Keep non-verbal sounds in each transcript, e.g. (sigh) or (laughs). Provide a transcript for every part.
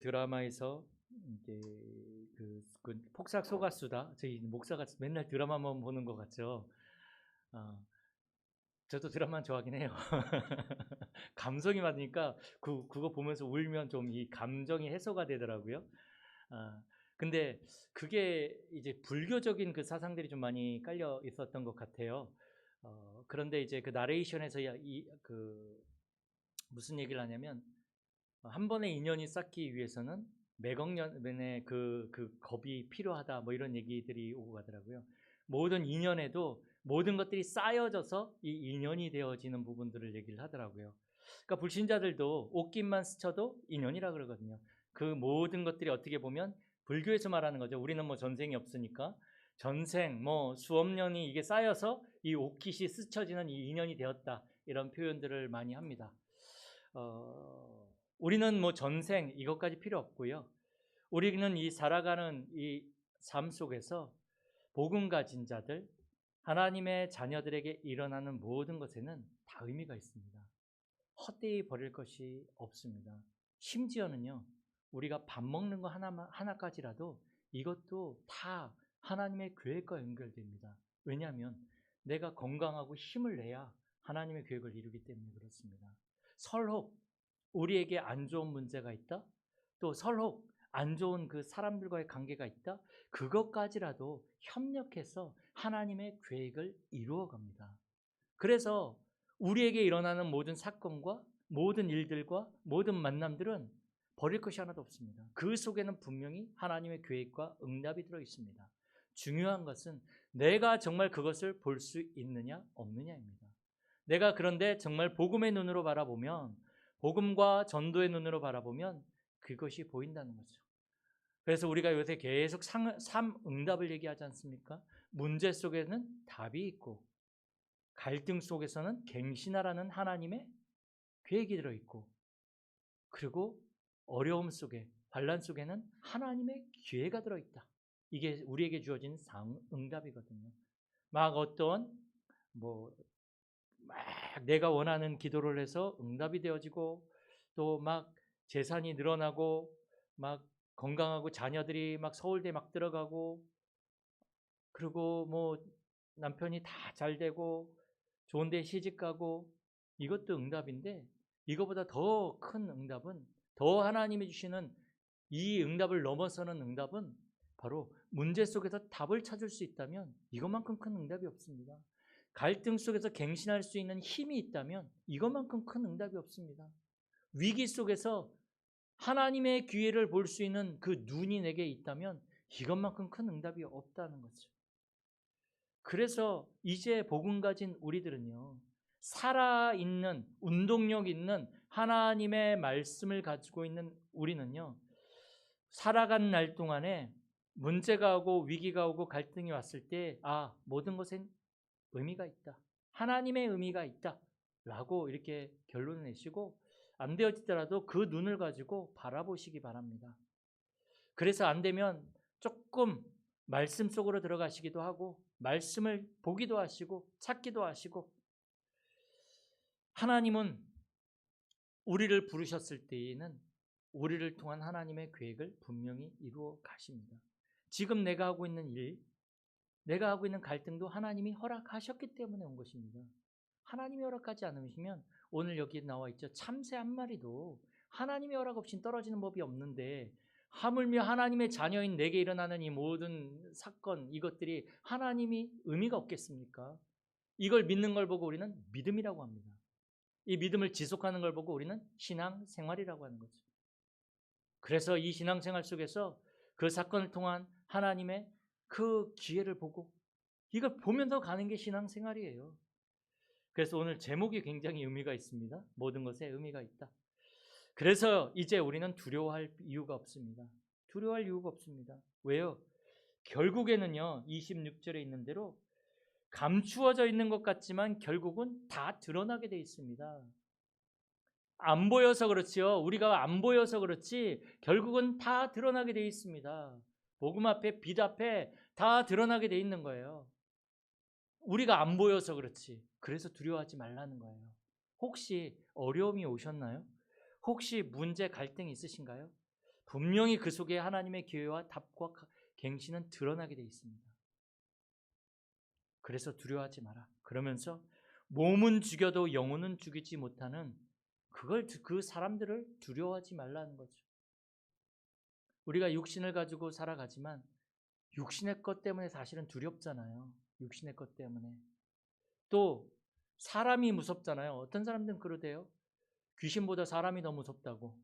드라마에서 이제 그, 그 폭삭 소가수다 저희 목사가 맨날 드라마만 보는 것 같죠. 어, 저도 드라마 좋아하긴 해요. (laughs) 감성이 맞으니까 그 그거 보면서 울면 좀 이 감정이 해소가 되더라고요. 아 근데 그게 이제 불교적인 그 사상들이 좀 많이 깔려 있었던 것 같아요. 어, 그런데 이제 그 나레이션에서 이그 무슨 얘기를 하냐면 한 번의 인연이 쌓기 위해서는 매억 년의 그, 그 겁이 필요하다 뭐 이런 얘기들이 오고 가더라고요. 모든 인연에도 모든 것들이 쌓여져서 이 인연이 되어지는 부분들을 얘기를 하더라고요. 그러니까 불신자들도 옷깃만 스쳐도 인연이라 그러거든요. 그 모든 것들이 어떻게 보면 불교에서 말하는 거죠. 우리는 뭐 전생이 없으니까 전생 뭐 수억 년이 이게 쌓여서 이 옷깃이 스쳐지는 이 인연이 되었다 이런 표현들을 많이 합니다. 어, 우리는 뭐 전생 이것까지 필요 없고요. 우리는 이 살아가는 이 삶 속에서 복음 가진 자들, 하나님의 자녀들에게 일어나는 모든 것에는 다 의미가 있습니다. 헛되이 버릴 것이 없습니다. 심지어는요, 우리가 밥 먹는 거 하나, 하나까지라도 이것도 다 하나님의 계획과 연결됩니다. 왜냐하면 내가 건강하고 힘을 내야 하나님의 계획을 이루기 때문에 그렇습니다. 설혹, 우리에게 안 좋은 문제가 있다? 또 설혹, 안 좋은 그 사람들과의 관계가 있다? 그것까지라도 협력해서 하나님의 계획을 이루어 갑니다. 그래서 우리에게 일어나는 모든 사건과 모든 일들과 모든 만남들은 버릴 것이 하나도 없습니다. 그 속에는 분명히 하나님의 계획과 응답이 들어 있습니다. 중요한 것은 내가 정말 그것을 볼 수 있느냐 없느냐입니다. 내가 그런데 정말 복음의 눈으로 바라보면 복음과 전도의 눈으로 바라보면 그것이 보인다는 거죠. 그래서 우리가 요새 계속 상, 삶 응답을 얘기하지 않습니까? 문제 속에는 답이 있고 갈등 속에서는 갱신하라는 하나님의 계획이 들어 있고 그리고 어려움 속에 환란 속에는 하나님의 기회가 들어 있다. 이게 우리에게 주어진 상 응답이거든요. 막 어떤 뭐막 내가 원하는 기도를 해서 응답이 되어지고 또 막 재산이 늘어나고 막 건강하고 자녀들이 막 서울대 막 들어가고 그리고 뭐 남편이 다 잘 되고 좋은 데 시집 가고 이것도 응답인데 이거보다 더 큰 응답은 더 하나님이 주시는 이 응답을 넘어서는 응답은 바로 문제 속에서 답을 찾을 수 있다면 이것만큼 큰 응답이 없습니다. 갈등 속에서 갱신할 수 있는 힘이 있다면 이것만큼 큰 응답이 없습니다. 위기 속에서 하나님의 기회를 볼 수 있는 그 눈이 내게 있다면 이것만큼 큰 응답이 없다는 거죠. 그래서 이제 복음 가진 우리들은요. 살아있는 운동력 있는 하나님의 말씀을 가지고 있는 우리는요. 살아간 날 동안에 문제가 오고 위기가 오고 갈등이 왔을 때 아, 모든 것엔 의미가 있다. 하나님의 의미가 있다. 라고 이렇게 결론을 내시고 안 되어지더라도 그 눈을 가지고 바라보시기 바랍니다. 그래서 안 되면 조금 말씀 속으로 들어가시기도 하고 말씀을 보기도 하시고 찾기도 하시고 하나님은 우리를 부르셨을 때에는 우리를 통한 하나님의 계획을 분명히 이루어 가십니다. 지금 내가 하고 있는 일, 내가 하고 있는 갈등도 하나님이 허락하셨기 때문에 온 것입니다. 하나님이 허락하지 않으시면 오늘 여기 나와 있죠. 참새 한 마리도 하나님의 허락 없이 떨어지는 법이 없는데 하물며 하나님의 자녀인 내게 일어나는 이 모든 사건 이것들이 하나님이 의미가 없겠습니까? 이걸 믿는 걸 보고 우리는 믿음이라고 합니다. 이 믿음을 지속하는 걸 보고 우리는 신앙 생활이라고 하는 거죠. 그래서 이 신앙 생활 속에서 그 사건을 통한 하나님의 그 기회를 보고 이걸 보면서 가는 게 신앙 생활이에요. 그래서 오늘 제목이 굉장히 의미가 있습니다. 모든 것에 의미가 있다. 그래서 이제 우리는 두려워할 이유가 없습니다. 두려워할 이유가 없습니다. 왜요? 결국에는요, 26절에 있는 대로 감추어져 있는 것 같지만 결국은 다 드러나게 돼 있습니다. 안 보여서 그렇지요. 우리가 안 보여서 그렇지 결국은 다 드러나게 돼 있습니다. 복음 앞에 빛 앞에 다 드러나게 돼 있는 거예요. 우리가 안 보여서 그렇지. 그래서 두려워하지 말라는 거예요. 혹시 어려움이 오셨나요? 혹시 문제 갈등이 있으신가요? 분명히 그 속에 하나님의 기회와 답과 갱신은 드러나게 돼 있습니다. 그래서 두려워하지 마라. 그러면서 몸은 죽여도 영혼은 죽이지 못하는 그걸 그 사람들을 두려워하지 말라는 거죠. 우리가 육신을 가지고 살아가지만 육신의 것 때문에 사실은 두렵잖아요. 육신의 것 때문에. 또 사람이 무섭잖아요. 어떤 사람들은 그러대요. 귀신보다 사람이 더 무섭다고.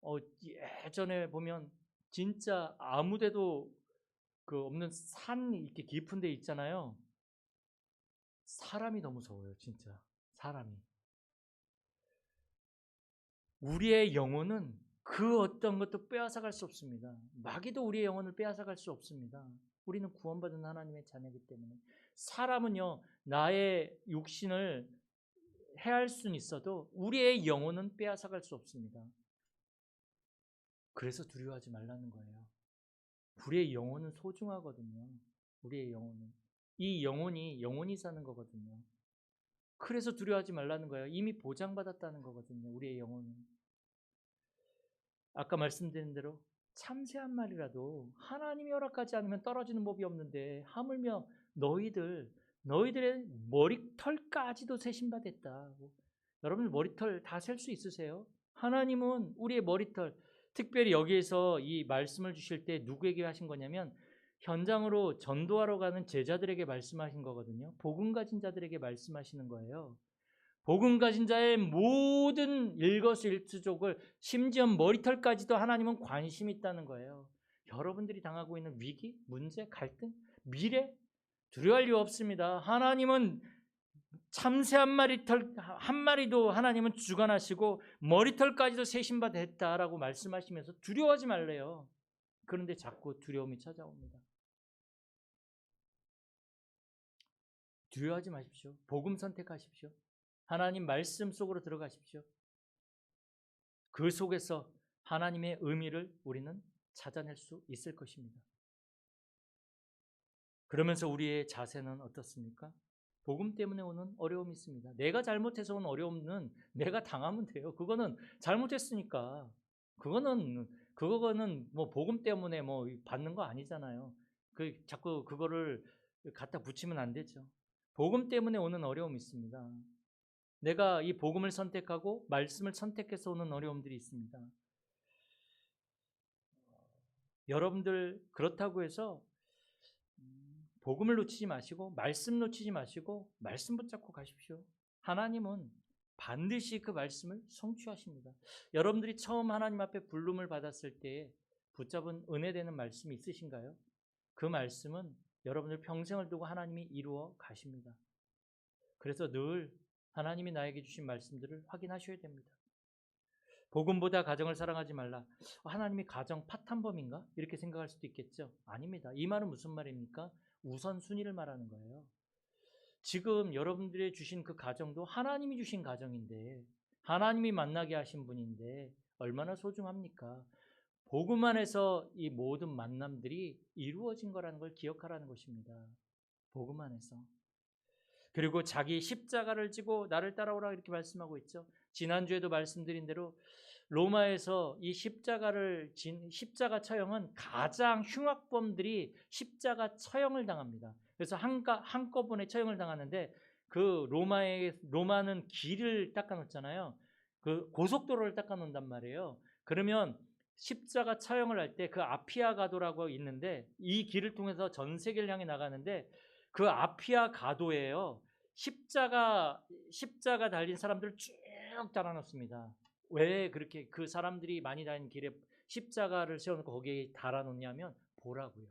어, 예전에 보면 진짜 아무데도 그 없는 산 이렇게 깊은 데 있잖아요. 사람이 더 무서워요, 진짜. 사람이. 우리의 영혼은 그 어떤 것도 빼앗아갈 수 없습니다. 마귀도 우리의 영혼을 빼앗아갈 수 없습니다. 우리는 구원받은 하나님의 자녀이기 때문에 사람은요 나의 육신을 해할 수는 있어도 우리의 영혼은 빼앗아갈 수 없습니다. 그래서 두려워하지 말라는 거예요. 우리의 영혼은 소중하거든요. 우리의 영혼은 이 영혼이 영혼이 사는 거거든요. 그래서 두려워하지 말라는 거예요. 이미 보장받았다는 거거든요. 우리의 영혼은. 아까 말씀드린 대로 참새 한 마리라도 하나님이 허락하지 않으면 떨어지는 법이 없는데 하물며 너희들 너희들의 머리털까지도 세신바 됐다. 여러분 머리털 다 셀 수 있으세요? 하나님은 우리의 머리털 특별히 여기에서 이 말씀을 주실 때 누구에게 하신 거냐면 현장으로 전도하러 가는 제자들에게 말씀하신 거거든요. 복음 가진 자들에게 말씀하시는 거예요. 복음 가진 자의 모든 일거수일투족을 심지어 머리털까지도 하나님은 관심 있다는 거예요. 여러분들이 당하고 있는 위기, 문제, 갈등, 미래 두려워할 이유 없습니다. 하나님은 참새 한 마리 털 한 마리도 하나님은 주관하시고 머리털까지도 세신바 됐다라고 말씀하시면서 두려워하지 말래요. 그런데 자꾸 두려움이 찾아옵니다. 두려워하지 마십시오. 복음 선택하십시오. 하나님 말씀 속으로 들어가십시오. 그 속에서 하나님의 의미를 우리는 찾아낼 수 있을 것입니다. 그러면서 우리의 자세는 어떻습니까? 복음 때문에 오는 어려움이 있습니다. 내가 잘못해서 온 어려움은 내가 당하면 돼요. 그거는 잘못했으니까. 그거는 그거는 뭐 복음 때문에 뭐 받는 거 아니잖아요. 그 자꾸 그거를 갖다 붙이면 안 되죠. 복음 때문에 오는 어려움이 있습니다. 내가 이 복음을 선택하고 말씀을 선택해서 오는 어려움들이 있습니다. 여러분들 그렇다고 해서 복음을 놓치지 마시고 말씀 놓치지 마시고 말씀 붙잡고 가십시오. 하나님은 반드시 그 말씀을 성취하십니다. 여러분들이 처음 하나님 앞에 부름을 받았을 때 붙잡은 은혜 되는 말씀이 있으신가요? 그 말씀은 여러분들 평생을 두고 하나님이 이루어 가십니다. 그래서 늘 하나님이 나에게 주신 말씀들을 확인하셔야 됩니다. 복음보다 가정을 사랑하지 말라. 하나님이 가정 파탄범인가? 이렇게 생각할 수도 있겠죠. 아닙니다. 이 말은 무슨 말입니까? 우선순위를 말하는 거예요. 지금 여러분들이 주신 그 가정도 하나님이 주신 가정인데, 하나님이 만나게 하신 분인데, 얼마나 소중합니까? 복음 안에서 이 모든 만남들이 이루어진 거라는 걸 기억하라는 것입니다. 복음 안에서. 그리고 자기 십자가를 지고 나를 따라오라 이렇게 말씀하고 있죠. 지난주에도 말씀드린 대로 로마에서 이 십자가를 진 십자가 처형은 가장 흉악범들이 십자가 처형을 당합니다. 그래서 한가 한꺼번에 처형을 당하는데 그 로마의 로마는 길을 닦아 놓잖아요. 그 고속도로를 닦아 놓는단 말이에요. 그러면 십자가 처형을 할 때 그 아피아 가도라고 있는데 이 길을 통해서 전 세계를 향해 나가는데 그 아피아 가도예요. 십자가 십자가 달린 사람들을 쭉 달아놓습니다. 왜 그렇게 그 사람들이 많이 다니는 길에 십자가를 세워놓고 거기에 달아놓냐면 보라고요.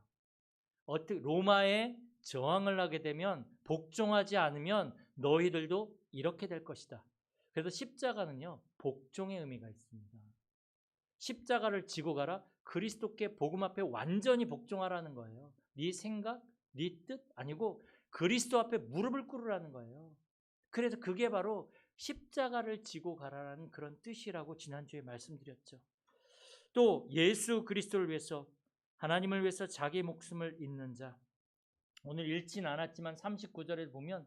어떻게 로마에 저항을 하게 되면 복종하지 않으면 너희들도 이렇게 될 것이다. 그래서 십자가는요 복종의 의미가 있습니다. 십자가를 지고 가라 그리스도께 복음 앞에 완전히 복종하라는 거예요. 네 생각, 네 뜻 아니고 그리스도 앞에 무릎을 꿇으라는 거예요. 그래서 그게 바로 십자가를 지고 가라라는 그런 뜻이라고 지난주에 말씀드렸죠. 또 예수 그리스도를 위해서 하나님을 위해서 자기 목숨을 잇는 자. 오늘 읽진 않았지만 39절에 보면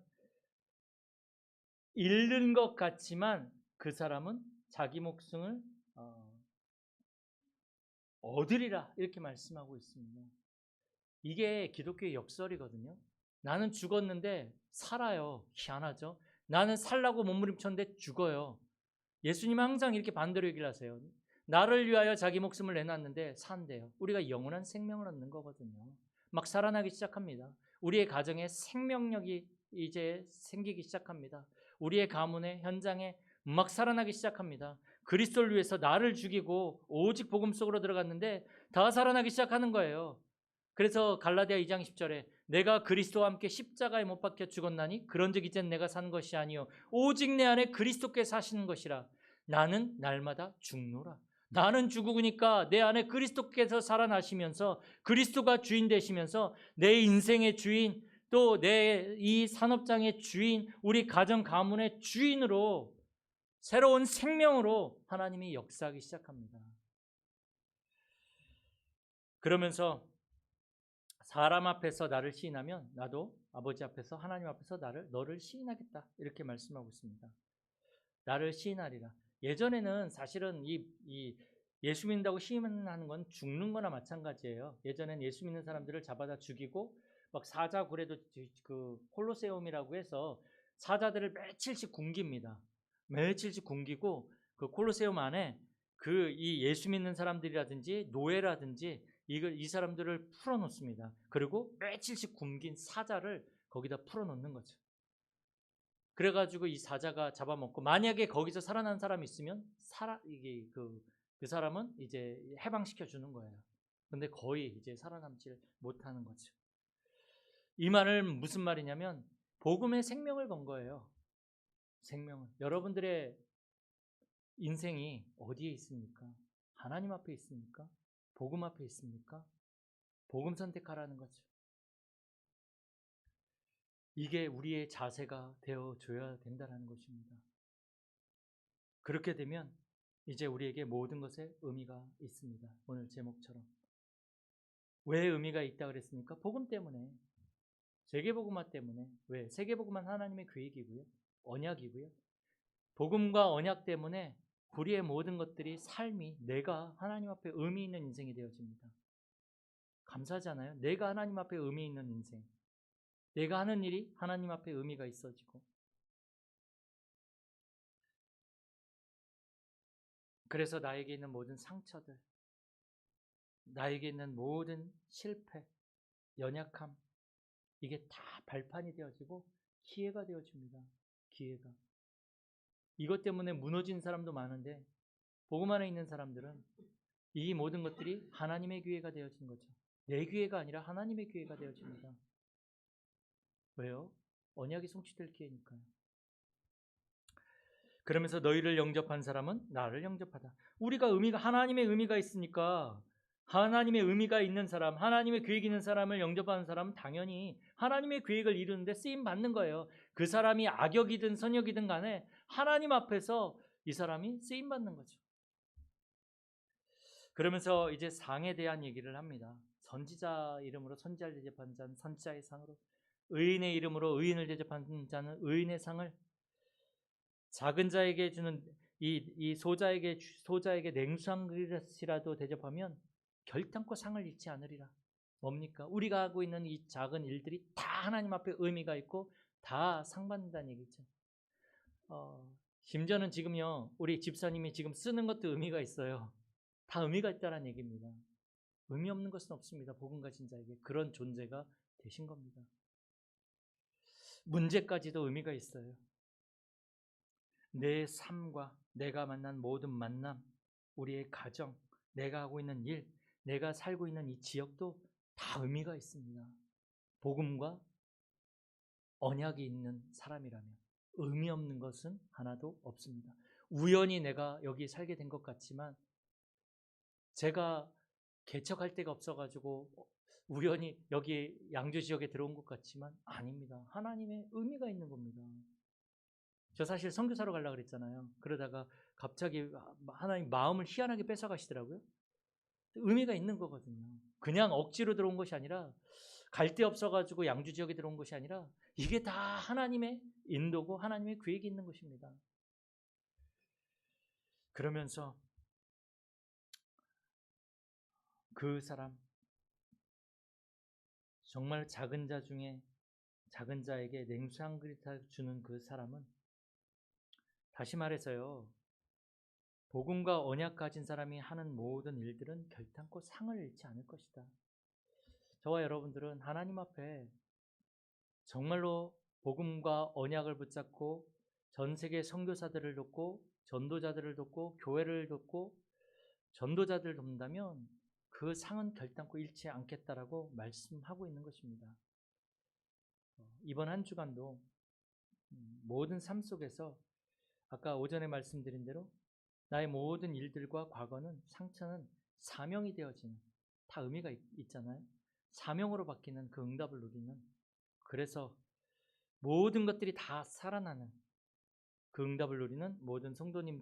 잃는 것 같지만 그 사람은 자기 목숨을 어, 얻으리라 이렇게 말씀하고 있습니다. 이게 기독교의 역설이거든요. 나는 죽었는데 살아요. 희한하죠. 나는 살라고 몸부림쳤는데 죽어요. 예수님은 항상 이렇게 반대로 얘기를 하세요. 나를 위하여 자기 목숨을 내놨는데 산대요. 우리가 영원한 생명을 얻는 거거든요. 막 살아나기 시작합니다. 우리의 가정에 생명력이 이제 생기기 시작합니다. 우리의 가문의 현장에 막 살아나기 시작합니다. 그리스도를 위해서 나를 죽이고 오직 복음 속으로 들어갔는데 다 살아나기 시작하는 거예요. 그래서 갈라디아 2장 10절에 내가 그리스도와 함께 십자가에 못 박혀 죽었나니 그런즉 이젠 내가 산 것이 아니요 오직 내 안에 그리스도께 사시는 것이라 나는 날마다 죽노라. 나는 죽으니까 내 안에 그리스도께서 살아나시면서 그리스도가 주인 되시면서 내 인생의 주인 또 내 이 산업장의 주인 우리 가정 가문의 주인으로 새로운 생명으로 하나님이 역사하기 시작합니다. 그러면서 사람 앞에서 나를 시인하면 나도 아버지 앞에서 하나님 앞에서 나를 너를 시인하겠다 이렇게 말씀하고 있습니다. 나를 시인하리라. 예전에는 사실은 이, 이 예수 믿는다고 시인하는 건 죽는 거나 마찬가지예요. 예전엔 예수 믿는 사람들을 잡아다 죽이고 막 사자굴에도 그 콜로세움이라고 해서 사자들을 며칠씩 굶깁니다. 며칠씩 굶기고 그 콜로세움 안에 그 이 예수 믿는 사람들이라든지 노예라든지 이걸 이 사람들을 풀어놓습니다. 그리고 며칠씩 굶긴 사자를 거기다 풀어놓는 거죠. 그래가지고 이 사자가 잡아먹고 만약에 거기서 살아난 사람이 있으면 살아 이게 그, 그 사람은 이제 해방시켜 주는 거예요. 근데 거의 이제 살아남지 못하는 거죠. 이 말은 무슨 말이냐면 복음의 생명을 건 거예요. 생명을 여러분들의 인생이 어디에 있습니까? 하나님 앞에 있습니까? 복음 앞에 있습니까? 복음 선택하라는 거죠. 이게 우리의 자세가 되어 줘야 된다는 것입니다. 그렇게 되면 이제 우리에게 모든 것에 의미가 있습니다. 오늘 제목처럼. 왜 의미가 있다 그랬습니까? 복음 때문에. 세계복음화 때문에. 왜? 세계복음은 하나님의 계획이고요. 언약이고요. 복음과 언약 때문에 우리의 모든 것들이 삶이 내가 하나님 앞에 의미 있는 인생이 되어집니다. 감사하잖아요. 내가 하나님 앞에 의미 있는 인생. 내가 하는 일이 하나님 앞에 의미가 있어지고. 그래서 나에게 있는 모든 상처들, 나에게 있는 모든 실패, 연약함, 이게 다 발판이 되어지고 기회가 되어집니다. 기회가. 이것 때문에 무너진 사람도 많은데 복음 안에 있는 사람들은 이 모든 것들이 하나님의 기회가 되어진 거죠. 내 기회가 아니라 하나님의 기회가 되어집니다. 왜요? 언약이 성취될 기회니까요. 그러면서 너희를 영접한 사람은 나를 영접하다. 우리가 의미가 하나님의 의미가 있으니까 하나님의 의미가 있는 사람, 하나님의 계획이 있는 사람을 영접하는 사람은 당연히 하나님의 계획을 이루는데 쓰임 받는 거예요. 그 사람이 악역이든 선역이든 간에 하나님 앞에서 이 사람이 쓰임 받는 거죠. 그러면서 이제 상에 대한 얘기를 합니다. 선지자 이름으로 선지자를 대접한 자는 선지자의 상으로 의인의 이름으로 의인을 대접하는 자는 의인의 상을 작은 자에게 주는 이, 이 소자에게 소자에게 냉수한 그릇이라도 대접하면 결단코 상을 잃지 않으리라. 뭡니까? 우리가 하고 있는 이 작은 일들이 다 하나님 앞에 의미가 있고 다 상 받는다는 얘기죠. 어, 심지어는 지금요, 우리 집사님이 지금 쓰는 것도 의미가 있어요. 다 의미가 있다는 얘기입니다. 의미 없는 것은 없습니다. 복음 가진 자에게 그런 존재가 되신 겁니다. 문제까지도 의미가 있어요. 내 삶과 내가 만난 모든 만남, 우리의 가정, 내가 하고 있는 일, 내가 살고 있는 이 지역도 다 의미가 있습니다. 복음과 언약이 있는 사람이라면 의미 없는 것은 하나도 없습니다. 우연히 내가 여기 살게 된 것 같지만 제가 개척할 데가 없어가지고 우연히 여기 양주 지역에 들어온 것 같지만 아닙니다. 하나님의 의미가 있는 겁니다. 저 사실 선교사로 가려고 그랬잖아요. 그러다가 갑자기 하나님 마음을 희한하게 뺏어가시더라고요. 의미가 있는 거거든요. 그냥 억지로 들어온 것이 아니라 갈 데 없어가지고 양주 지역에 들어온 것이 아니라 이게 다 하나님의 인도고 하나님의 계획이 있는 것입니다. 그러면서 그 사람 정말 작은 자 중에 작은 자에게 냉수 한 그릇 주는 그 사람은 다시 말해서요. 복음과 언약 가진 사람이 하는 모든 일들은 결탄코 상을 잃지 않을 것이다. 저와 여러분들은 하나님 앞에 정말로 복음과 언약을 붙잡고 전 세계 선교사들을 돕고 전도자들을 돕고 교회를 돕고 전도자들을 돕는다면 그 상은 결단코 잃지 않겠다라고 말씀하고 있는 것입니다. 어, 이번 한 주간도 음, 모든 삶 속에서 아까 오전에 말씀드린 대로 나의 모든 일들과 과거는 상처는 사명이 되어지는 다 의미가 있, 있잖아요. 사명으로 바뀌는 그 응답을 누리는 그래서 모든 것들이 다 살아나는 그 응답을 누리는 모든 성도님